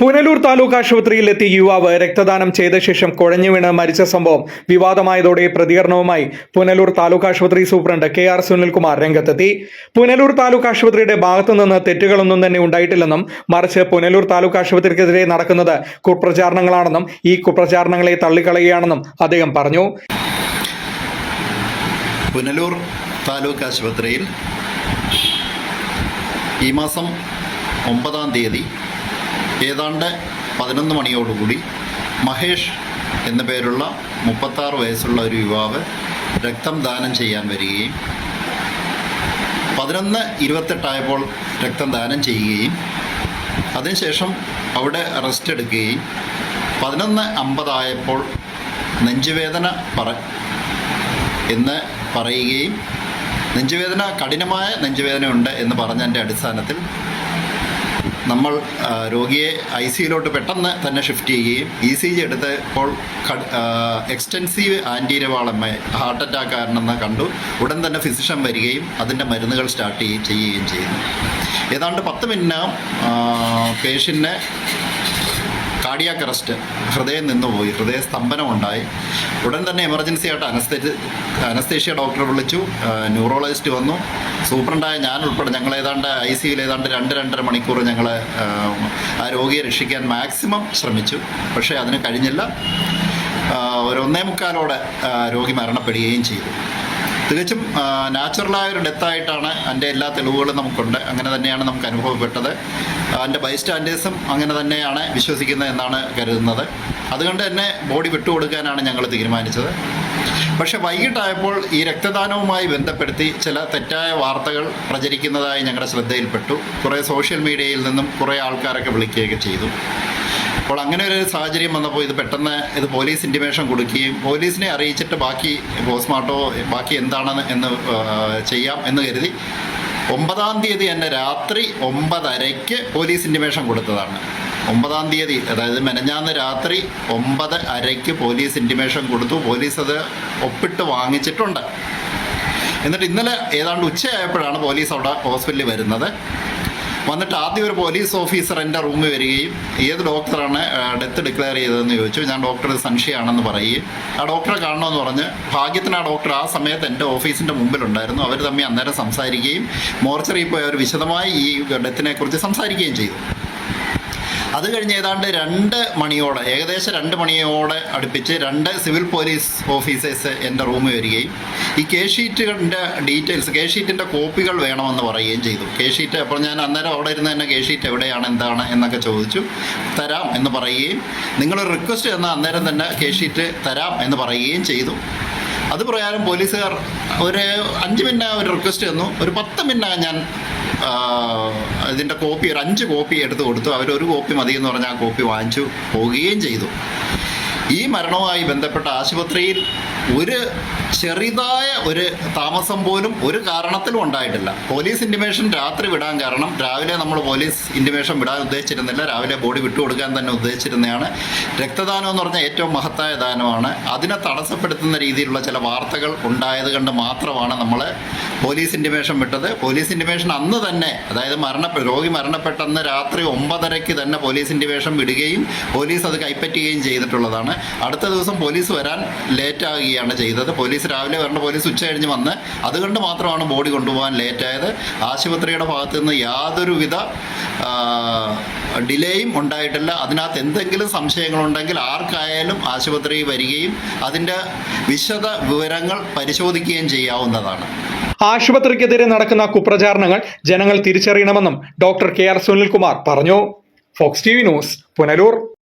പുനലൂർ താലൂക്ക് ആശുപത്രിയിൽ എത്തിയ യുവാവ് രക്തദാനം ചെയ്ത ശേഷം കുഴഞ്ഞു വീണ് മരിച്ച സംഭവം വിവാദമായതോടെ പ്രതികരണവുമായി പുനലൂർ താലൂക്ക് ആശുപത്രി സൂപ്രണ്ട് കെ ആർ സുനിൽകുമാർ രംഗത്തെത്തി. പുനലൂർ താലൂക്ക് ആശുപത്രിയുടെ ഭാഗത്തുനിന്ന് തെറ്റുകളൊന്നും തന്നെ ഉണ്ടായിട്ടില്ലെന്നും മറിച്ച് പുനലൂർ താലൂക്ക് ആശുപത്രിക്കെതിരെ നടക്കുന്നത് കുപ്രചാരണങ്ങളാണെന്നും ഈ കുപ്രചാരണങ്ങളെ തള്ളിക്കളയുകയാണെന്നും അദ്ദേഹം പറഞ്ഞു. പുനലൂർ താലൂക്ക് ആശുപത്രിയിൽ ഈ മാസം ഒമ്പതാം തീയതി ഏതാണ്ട് പതിനൊന്ന് മണിയോടുകൂടി മഹേഷ് എന്ന പേരുള്ള മുപ്പത്താറ് വയസ്സുള്ള ഒരു യുവാവ് രക്തം ദാനം ചെയ്യാൻ വരികയും പതിനൊന്ന് ഇരുപത്തെട്ടായപ്പോൾ രക്തം ദാനം ചെയ്യുകയും അതിനുശേഷം അവിടെ റെസ്റ്റ് എടുക്കുകയും പതിനൊന്ന് അമ്പതായപ്പോൾ നെഞ്ചുവേദന പറ എന്ന് പറയുകയും നെഞ്ചുവേദന കഠിനമായ നെഞ്ചുവേദന ഉണ്ട് എന്ന് പറഞ്ഞതിന്റെ അടിസ്ഥാനത്തിൽ നമ്മൾ രോഗിയെ ഐ സിയിലോട്ട് പെട്ടെന്ന് തന്നെ ഷിഫ്റ്റ് ചെയ്യുകയും ഇ സി ജി എടുത്തപ്പോൾ എക്സ്റ്റൻസീവ് ആന്റീരവാളമ്മ ഹാർട്ട് അറ്റാക്ക് ആണെന്ന് കണ്ടു. ഉടൻ തന്നെ ഫിസിഷ്യൻ വരികയും അതിന്റെ മരുന്നുകൾ സ്റ്റാർട്ട് ചെയ്യുകയും ചെയ്യുന്നു. ഏതാണ്ട് പത്ത് മിനിറ്റ് പേഷ്യന്റിനെ കാർഡിയാക് അറസ്റ്റ് ഹൃദയം നിന്നുപോയി ഹൃദയ സ്തംഭനം ഉണ്ടായി ഉടൻ തന്നെ എമർജൻസി ആയിട്ട് അനസ്തേറ്റ് അനസ്തേഷ്യ ഡോക്ടറെ വിളിച്ചു ന്യൂറോളജിസ്റ്റ് വന്നു. സൂപ്രണ്ടായ ഞാൻ ഉൾപ്പെടെ ഞങ്ങൾ ഏതാണ്ട് ഐ സിയിൽ ഏതാണ്ട് രണ്ട് രണ്ടര മണിക്കൂർ ഞങ്ങൾ ആ രോഗിയെ രക്ഷിക്കാൻ മാക്സിമം ശ്രമിച്ചു. പക്ഷേ അതിന് കഴിഞ്ഞില്ല. ഒരു ഒന്നേ മുക്കാലോടെ രോഗി മരണപ്പെടുകയും ചെയ്തു. തികച്ചും നാച്ചുറലായ ഒരു ഡെത്തായിട്ടാണ് എന്റെ എല്ലാ തെളിവുകളും നമുക്കുണ്ട്. അങ്ങനെ തന്നെയാണ് നമുക്ക് അനുഭവപ്പെട്ടത്. അതിന്റെ ബൈസ്റ്റാൻഡേഴ്സും അങ്ങനെ തന്നെയാണ് വിശ്വസിക്കുന്നത് എന്നാണ് കരുതുന്നത്. അതുകൊണ്ട് തന്നെ ബോഡി വിട്ടുകൊടുക്കാനാണ് ഞങ്ങൾ തീരുമാനിച്ചത്. പക്ഷേ വൈകിട്ടായപ്പോൾ ഈ രക്തദാനവുമായി ബന്ധപ്പെടുത്തി ചില തെറ്റായ വാർത്തകൾ പ്രചരിക്കുന്നതായി ഞങ്ങളുടെ ശ്രദ്ധയിൽപ്പെട്ടു. കുറേ സോഷ്യൽ മീഡിയയിൽ നിന്നും കുറേ ആൾക്കാരൊക്കെ വിളിക്കുകയൊക്കെ ചെയ്തു. അപ്പോൾ അങ്ങനെ ഒരു സാഹചര്യം വന്നപ്പോൾ ഇത് പെട്ടെന്ന് ഇത് പോലീസ് ഇന്റിമേഷൻ കൊടുക്കുകയും പോലീസിനെ അറിയിച്ചിട്ട് ബാക്കി പോസ്റ്റ്മോർട്ടോ ബാക്കി എന്താണെന്ന് എന്ന് ചെയ്യാം എന്ന് കരുതി. ഒമ്പതാം തീയതി തന്നെ രാത്രി ഒമ്പതരയ്ക്ക് പോലീസ് ഇന്റിമേഷൻ കൊടുത്തതാണ്. ഒമ്പതാം തീയതി അതായത് മെനഞ്ഞാന്ന് രാത്രി ഒമ്പത് അരയ്ക്ക് പോലീസ് ഇന്റിമേഷൻ കൊടുത്തു. പോലീസ് അത് ഒപ്പിട്ട് വാങ്ങിച്ചിട്ടുണ്ട്. എന്നിട്ട് ഇന്നലെ ഏതാണ്ട് ഉച്ചയായപ്പോഴാണ് പോലീസ് അവിടെ ഹോസ്പിറ്റലിൽ വരുന്നത്. വന്നിട്ട് ആദ്യം ഒരു പോലീസ് ഓഫീസർ എന്റെ റൂമിൽ വരികയും ഏത് ഡോക്ടറാണ് ഡെത്ത് ഡിക്ലെയർ ചെയ്തതെന്ന് ചോദിച്ചു. ഞാൻ ഡോക്ടർ സംശയമാണെന്ന് പറയുകയും ആ ഡോക്ടറെ കാണണമെന്ന് പറഞ്ഞ് ഭാഗ്യത്തിന് ആ ഡോക്ടർ ആ സമയത്ത് എന്റെ ഓഫീസിന്റെ മുമ്പിലുണ്ടായിരുന്നു. അവർ തമ്മിൽ അന്നേരം സംസാരിക്കുകയും മോർച്ചറിയിൽ പോയി അവർ വിശദമായി ഈ ഡെത്തിനെക്കുറിച്ച് സംസാരിക്കുകയും ചെയ്തു. അത് കഴിഞ്ഞ് ഏതാണ്ട് രണ്ട് മണിയോടെ ഏകദേശം രണ്ട് മണിയോടെ അടുപ്പിച്ച് രണ്ട് സിവിൽ പോലീസ് ഓഫീസേഴ്സ് എന്റെ റൂമിൽ വരികയും ഈ കെ ഷീറ്റുകളുടെ ഡീറ്റെയിൽസ് കെ ഷീറ്റിന്റെ കോപ്പികൾ വേണമെന്ന് പറയുകയും ചെയ്തു. കെ ഷീറ്റ് അപ്പോൾ ഞാൻ അന്നേരം അവിടെ ഇരുന്ന് തന്നെ കെ ഷീറ്റ് എവിടെയാണ് എന്താണ് എന്നൊക്കെ ചോദിച്ചു. തരാം എന്ന് പറയുകയും നിങ്ങൾ റിക്വസ്റ്റ് തന്ന അന്നേരം തന്നെ കെ ഷീറ്റ് തരാം എന്ന് പറയുകയും ചെയ്തു. അത് പ്രകാരം പോലീസുകാർ ഒരു അഞ്ച് മിനിറ്റ് ഒരു റിക്വസ്റ്റ് തന്നു. ഒരു പത്ത് മിനിറ്റ് ഞാൻ ഇതിന്റെ കോപ്പി ഒരു അഞ്ച് കോപ്പി എടുത്ത് കൊടുത്തു. അവരൊരു കോപ്പി മതി എന്ന് പറഞ്ഞാൽ ആ കോപ്പി വാങ്ങിച്ചു പോവുകയും ചെയ്തു. ഈ മരണവുമായി ബന്ധപ്പെട്ട ആശുപത്രിയിൽ ഒരു ചെറുതായ ഒരു താമസം പോലും ഒരു കാരണത്തിലും ഉണ്ടായിട്ടില്ല. പോലീസ് ഇന്റിമേഷൻ രാത്രി വിടാൻ കാരണം രാവിലെ നമ്മൾ പോലീസ് ഇന്റിമേഷൻ വിടാൻ ഉദ്ദേശിച്ചിരുന്നില്ല. രാവിലെ ബോഡി വിട്ടുകൊടുക്കാൻ തന്നെ ഉദ്ദേശിച്ചിരുന്നതാണ്. രക്തദാനം എന്ന് പറഞ്ഞാൽ ഏറ്റവും മഹത്തായ ദാനമാണ്. അതിനെ തടസ്സപ്പെടുത്തുന്ന രീതിയിലുള്ള ചില വാർത്തകൾ ഉണ്ടായത് കൊണ്ട് മാത്രമാണ് നമ്മൾ പോലീസ് ഇന്റിമേഷൻ വിട്ടത്. പോലീസ് ഇന്റിമേഷൻ അന്ന് തന്നെ അതായത് മരണ രോഗി മരണപ്പെട്ടെന്ന് രാത്രി ഒമ്പതരയ്ക്ക് തന്നെ പോലീസ് ഇന്റിമേഷൻ വിടുകയും പോലീസ് അത് കൈപ്പറ്റുകയും ചെയ്തിട്ടുള്ളതാണ്. അടുത്ത ദിവസം പോലീസ് വരാൻ ലേറ്റ് ആകുകയാണ് ചെയ്തത്. പോലീസ് രാവിലെ വരേണ്ട പോലീസ് ഉച്ച കഴിഞ്ഞ് വന്ന് അതുകൊണ്ട് മാത്രമാണ് ബോഡി കൊണ്ടുപോകാൻ ലേറ്റായത് ആശുപത്രിയുടെ ഭാഗത്തു നിന്ന് യാതൊരുവിധ ഡിലേയും ഉണ്ടായിട്ടില്ല. അതിനകത്ത് എന്തെങ്കിലും സംശയങ്ങളുണ്ടെങ്കിൽ ആർക്കായാലും ആശുപത്രി വരികയും അതിന്റെ വിശദ വിവരങ്ങൾ പരിശോധിക്കുകയും ചെയ്യാവുന്നതാണ്. ആശുപത്രിക്കെതിരെ നടക്കുന്ന കുപ്രചാരണങ്ങൾ ജനങ്ങൾ തിരിച്ചറിയണമെന്നും ഡോക്ടർ കെ ആർ സുനിൽകുമാർ പറഞ്ഞു. Fox T V news Punalur.